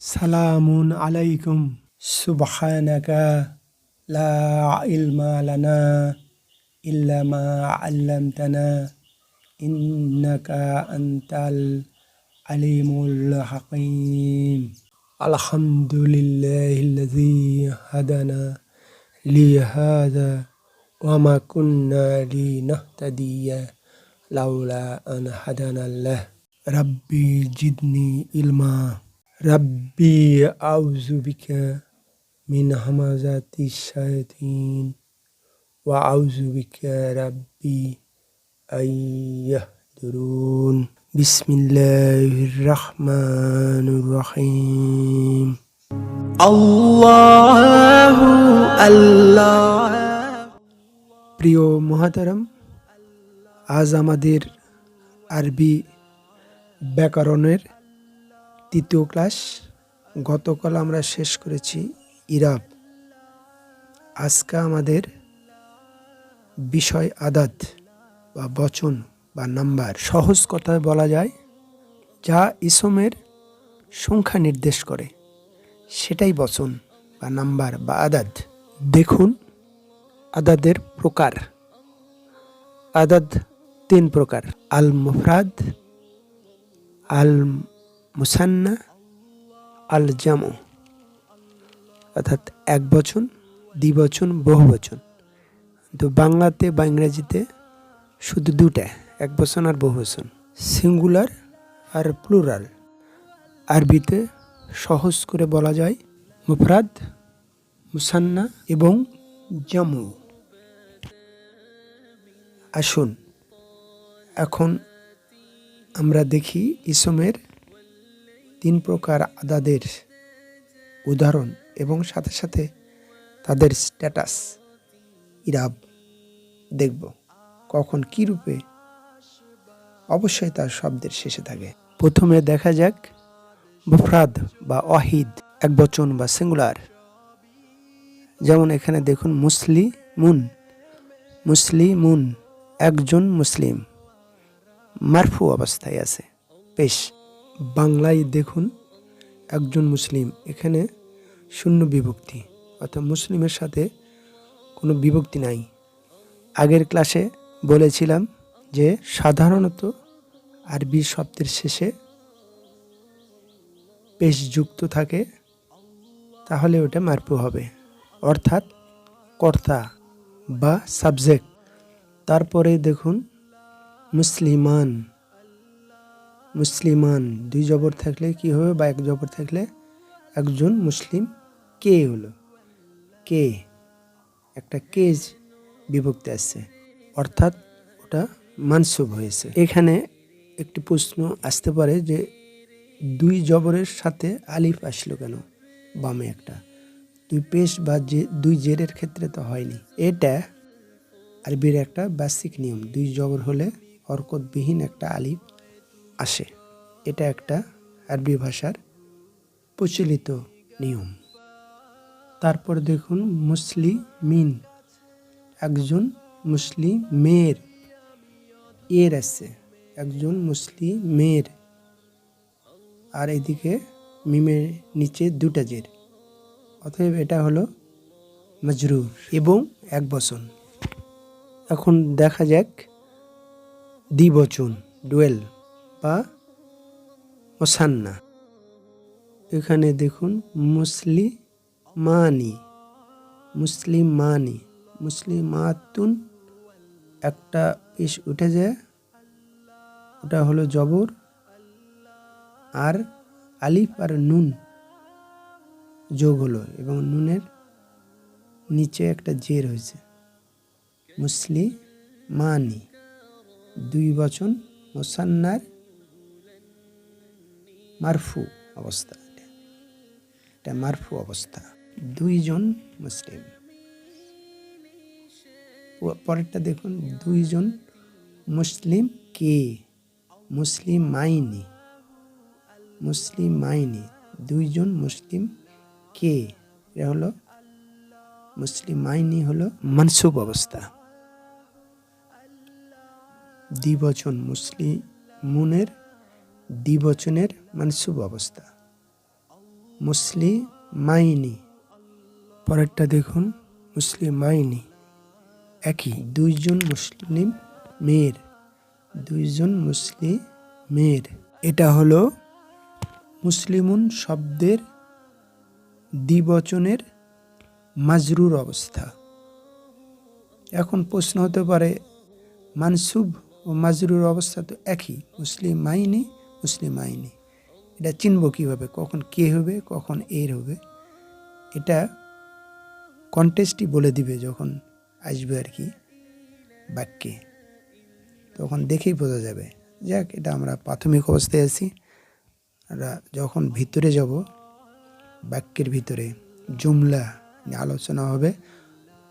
سلام عليكم. سبحانك لا علم لنا إلا ما علمتنا إنك أنت العليم الحكيم. الحمد لله الذي هدانا لهذا وما كنا لنهتدي لولا أن هدانا الله ربي جدني إلما রাব্বি আউযু বিকা মিন হামাজাতি শায়াতিন ওয়া আউযু বিকা রাব্বি আইয়াহদুরুন বিসমিল্লাহির রহমানির রহিম আল্লাহু আল্লাহ প্রিয় মহাতারাম আজ আমাদের আরবি ব্যাকরণের তৃতীয় ক্লাস, গতকাল আমরা শেষ করেছি ইরাব। আজকে আমাদের বিষয় আদাত বা বচন বা নাম্বার। সহজ কথায় বলা যায়, যা ইসমের সংখ্যা নির্দেশ করে, সেটাই বচন বা নাম্বার বা আদাদ দেখুন আদাদের প্রকার। আদাদ তিন প্রকার আল মুফরাদ আল মুসান্না আল জামু। অর্থাৎ এক বচন দ্বিবচন বহু বচন। তো বাংলাতে বা ইংরেজিতে শুধু দুটা, এক বচন আর বহু বচন। সিঙ্গুলার আর প্লুরাল। আরবিতে সহজ করে বলা যায় মুফরাদ, মুসান্না এবং জামু। আসুন, এখন আমরা দেখি ইসমের তিন প্রকার আদাদের উদাহরণ এবং সাথে সাথে তাদের স্ট্যাটাস। ইরাব দেখব কখন কি রূপে অবশ্যই তার শব্দের শেষে থাকে। প্রথমে দেখা যাক মুফরাদ বা অহিদ এক বচন বা সিঙ্গুলার। যেমন এখানে দেখুন মুসলিমুন মুসলিমুন, একজন মুসলিম, মারফু অবস্থায় আছে। বেশ। বাংলায় দেখুন একজন মুসলিম, এখানে শূন্য বিভক্তি, অর্থাৎ মুসলিমের সাথে কোনো বিভক্তি নাই। আগের ক্লাসে বলেছিলাম যে সাধারণত আরবি শব্দের শেষে পেশ যুক্ত থাকে, তাহলে ওটা মারফু হবে। অর্থাৎ কর্তা বা সাবজেক্ট। তারপরে দেখুন মুসলিমান। মুসলিমান, দুই জবর থাকলে কি হবে বা এক জবর থাকলে একজন মুসলিম, কে হলো? কে? একটা কেজ বিভক্তি আসছে অর্থাৎ ওটা মানসুব হয়েছে। এখানে একটি প্রশ্ন আসতে পারে যে দুই জবরের সাথে আলিফ আসলো কেন? বামে একটা। দুই পেশ বা যে, দুই জেরের ক্ষেত্রে তো হয়নি। এটা আরবির একটা বেসিক নিয়ম। দুই জবর হলে হরকতবিহীন একটা আলিফ আসে। এটা একটা আরবি ভাষার প্রচলিত নিয়ম। তারপর দেখুন, মুসলিমিন, একজন মুসলিম মেয়ের এর আছে, একজন মুসলিম মেয়ের আর এদিকে মিমের নিচে দুটা জের। অতএব এটা হলো মজরুর এবং এক বচন। এখন দেখা যাক দ্বিবচন ডুয়েল। বা মোসান্না এখানে দেখুন মুসলিমানি মুসলিমানি, মুসলিমাতুন একটা পেশ উঠে যায় ওটা হলো জবর আর আলিফ আর নুন যোগ হলো এবং নুনের নিচে একটা জের হয়েছে। মুসলিমানি, দুই বচন মোসান্নার মারফু অবস্থা, এটা। মারফু অবস্থা। দুইজন মুসলিম। পরেরটা দেখুন, দুইজন মুসলিম কে? মুসলিম মাইনি মুসলিম মাইনি দুইজন মুসলিম কে? এটা হলো, মুসলিম মাইনি হলো মানসুব অবস্থা। দ্বিবচন মুসলিমুনের দ্বিবচনের মানসুব অবস্থা। মুসলি মাইনি, পরেরটা দেখুন মুসলিম মাইনি, একই, দুইজন মুসলিম মেয়ের, দুইজন মুসলিম মেয়ের। এটা হলো মুসলিমুন শব্দের দ্বিবচনের মাজরুর অবস্থা। এখন প্রশ্ন হতে পারে, মানসুব ও মাজরুর অবস্থা তো একই মুসলিম মাইনি মুসলিম আইনি। এটা চিনব কীভাবে? কখন কে হবে? কখন এর হবে? এটা কন্টেস্টই বলে দিবে যখন আসবে আর কি বাক্যে। তখন দেখেই বোঝা যাবে। যাক, এটা আমরা প্রাথমিক অবস্থায় আছি। আমরা যখন ভিতরে যাব, বাক্যের ভিতরে জুমলা নিয়ে আলোচনা হবে,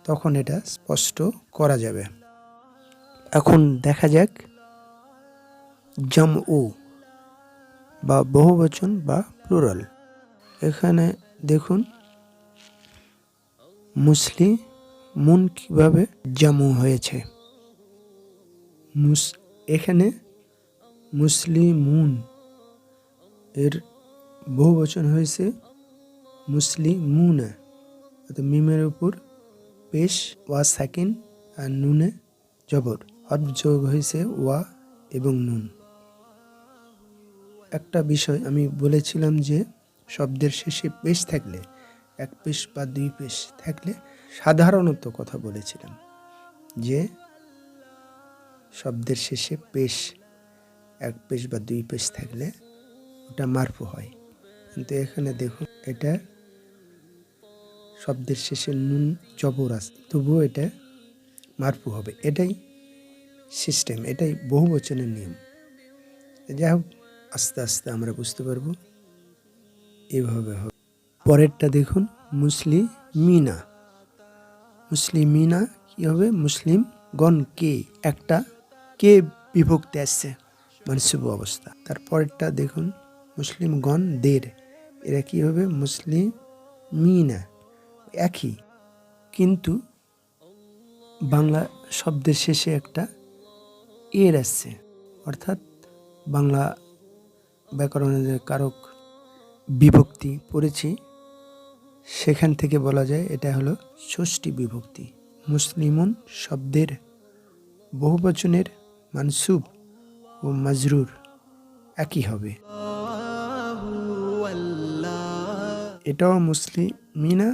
তখন এটা স্পষ্ট করা যাবে। এখন দেখা যাক জম ও বা বহুবচন বা প্লুরাল এখানে দেখুন, মুসলি মুন কীভাবে জামু হয়েছে। মুস এখানে মুসলিমুন এর বহুবচন হয়েছে মুসলিমুনা। অর্থাৎ মিমের উপর পেশ, ওয়া সাকিন আর নুনে জবর। হরফ যোগ হয়েছে ওয়া এবং নুন। একটা বিষয় আমি বলেছিলাম যে শব্দের শেষে পেশ থাকলে, এক পেশ বা দুই পেশ থাকলে সাধারণত কথা বলেছিলাম যে শব্দের শেষে পেশ, এক পেশ বা দুই পেশ থাকলে ওটা মারফু হয়। কিন্তু এখানে দেখুন, এটা শব্দের শেষে নুন জবর আছে, তবুও এটা মারফু হবে। এটাই সিস্টেম এটাই বহু বচনের নিয়ম। যাই হোক আস্তে আস্তে আমরা বুঝতে পারব। এভাবে হবে। পরেরটা দেখুন মুসলিম মিনা। মুসলিম মিনা কি হবে? মুসলিম গণ কে? একটা কে বিভক্তি আসছে মানসিব অবস্থা। তারপরেরটা দেখুন, মুসলিম গণ দের। এরা কি হবে? মুসলিম মিনা। একই। কিন্তু বাংলা শব্দের শেষে একটা এর আসছে অর্থাৎ বাংলা ব্যাকরণের যে কারক বিভক্তি পড়েছি, সেখান থেকে বলা যায় এটা হলো ষষ্ঠী বিভক্তি। মুসলিমুন শব্দের বহুবচনের মানসুব ও মাজরুর একই হবে। এটাও মুসলিমিনা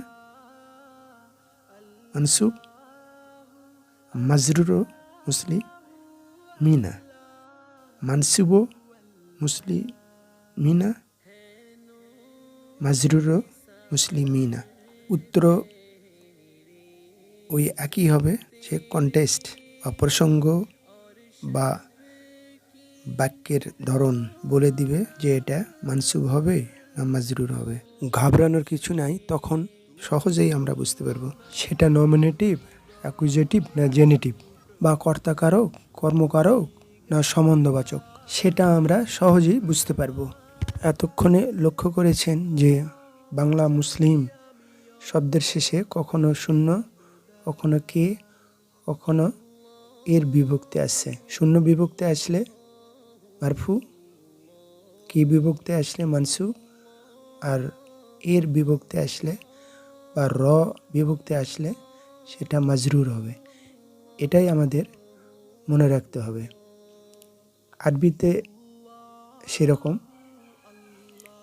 মানসুব, মাজরুরও মুসলিম মিনা মানসুবও মুসলিম মিনা মাজরুরও মুসলিমিনা। উত্তর ওই একই হবে যে কন্টেস্ট বা প্রসঙ্গ বা বাক্যের ধরন বলে দিবে যে এটা মানসুব হবে না মাজরুর হবে। ঘাবড়ানোর কিছু নাই, তখন সহজেই আমরা বুঝতে পারব সেটা নমিনেটিভ অ্যাকুজেটিভ না জেনেটিভ বা কর্তাকারক, কর্মকারক না সম্বন্ধবাচক, সেটা আমরা সহজেই বুঝতে পারব। এতক্ষণে লক্ষ্য করেছেন যে বাংলা মুসলিম শব্দের শেষে কখনো শূন্য, কখনো কে, কখনো এর বিভক্তি আসছে শূন্য বিভক্তি আসলে মারফু, কি বিভক্তি আসলে মানসু, আর এর বিভক্তি আসলে বা র বিভক্তি আসলে সেটা মাজরুর হবে। এটাই আমাদের মনে রাখতে হবে। আরবিতে সেরকম।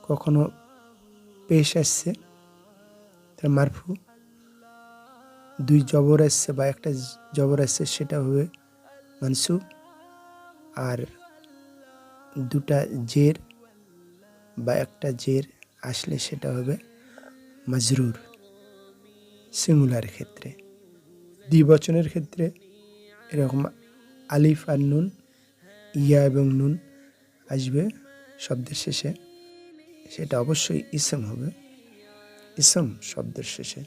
কখনো পেশ আসছে? তার মারফু দুই জবর আসছে বা একটা জবর আসছে, সেটা হবে মানসু আর দুটা জের বা একটা জের আসলে সেটা হবে মাজরুর সিঙ্গুলার ক্ষেত্রে। দ্বিবচনের ক্ষেত্রে এরকম আলিফ আর নুন, ইয়া এবং নুন আসবে শব্দের শেষে। সেটা অবশ্যই ইসম হবে। ইসম শব্দের শেষে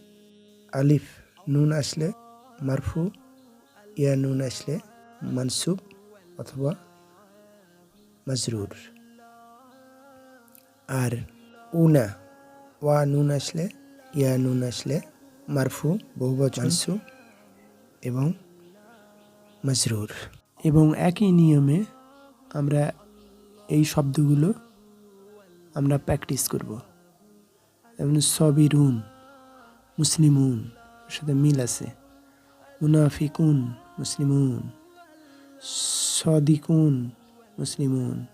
আলিফ নুন আসলে মারফু ইয়া নুন আসলে মানসুব অথবা মাজরুর। আর উনা ওয়া নুন আসলে ইয়া নুন আসলে মারফু বহুবচন মানসুব এবং মাজরুর। এবং একই নিয়মে আমরা এই শব্দগুলো আমরা প্র্যাকটিস করব। যেমন সবিরুন মুসলিমুন সাথে মিল আছে। মুনাফিকুন, মুসলিমুন। সদিকুন, মুসলিমুন।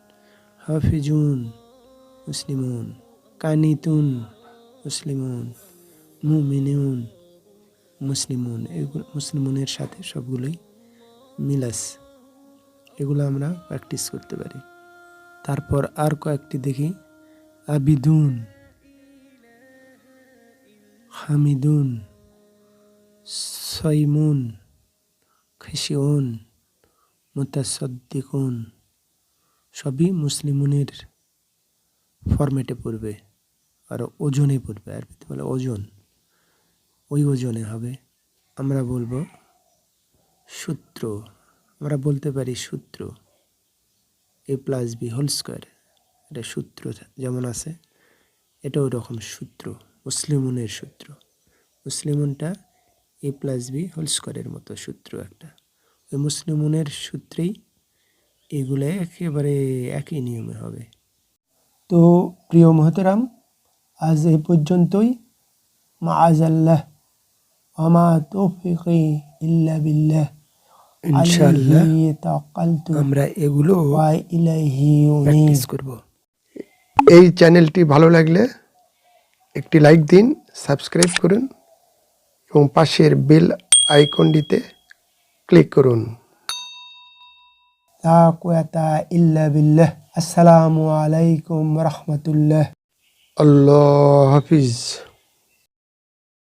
হাফিজুন, মুসলিমুন। কানিতুন, মুসলিমুন। মুমিনুন, মুসলিমুন। এগুলো মুসলিমুনের সাথে সবগুলোই মিল আছে। এগুলো আমরা প্র্যাকটিস করতে পারি। তারপর আর কয়েকটি দেখি। আবিদুন, হামিদুন সৈমুন খিশিউন, মুতাসদ্দিকুন, সবই মুসলিমুনের ফরম্যাটে পড়বে আর ওজনে পড়বে। আরবিতে বলে ওজন, ওই ওজনে হবে। আমরা বলব সূত্র, আমরা বলতে পারি সূত্র, A plus B whole square. এটা সূত্র যেমন আছে এটা ওরকম সূত্র মুসলিমুনের সূত্র। মুসলিমুনটা এ প্লাস বি হোল স্কোয়ারের মতো সূত্র একটা। ওই মুসলিমুনের সূত্রেই এগুলো একেবারে একই নিয়মে হবে। তো প্রিয় মহতরাম আজ এই পর্যন্তই। মাআজাল্লাহ আমা তৌফিকি ইল্লা বিল্লাহ। ইনশাআল্লাহ আমরা এগুলো প্র্যাকটিস করব। এই চ্যানেলটি ভালো লাগলে একটি লাইক দিন সাবস্ক্রাইব করুন এবং পাশের বেল আইকনটিতে ক্লিক করুন। ইল্লা বিল্লাহ। আসসালামু আলাইকুম রাহমাতুল্লাহ। আল্লাহ হাফিজ।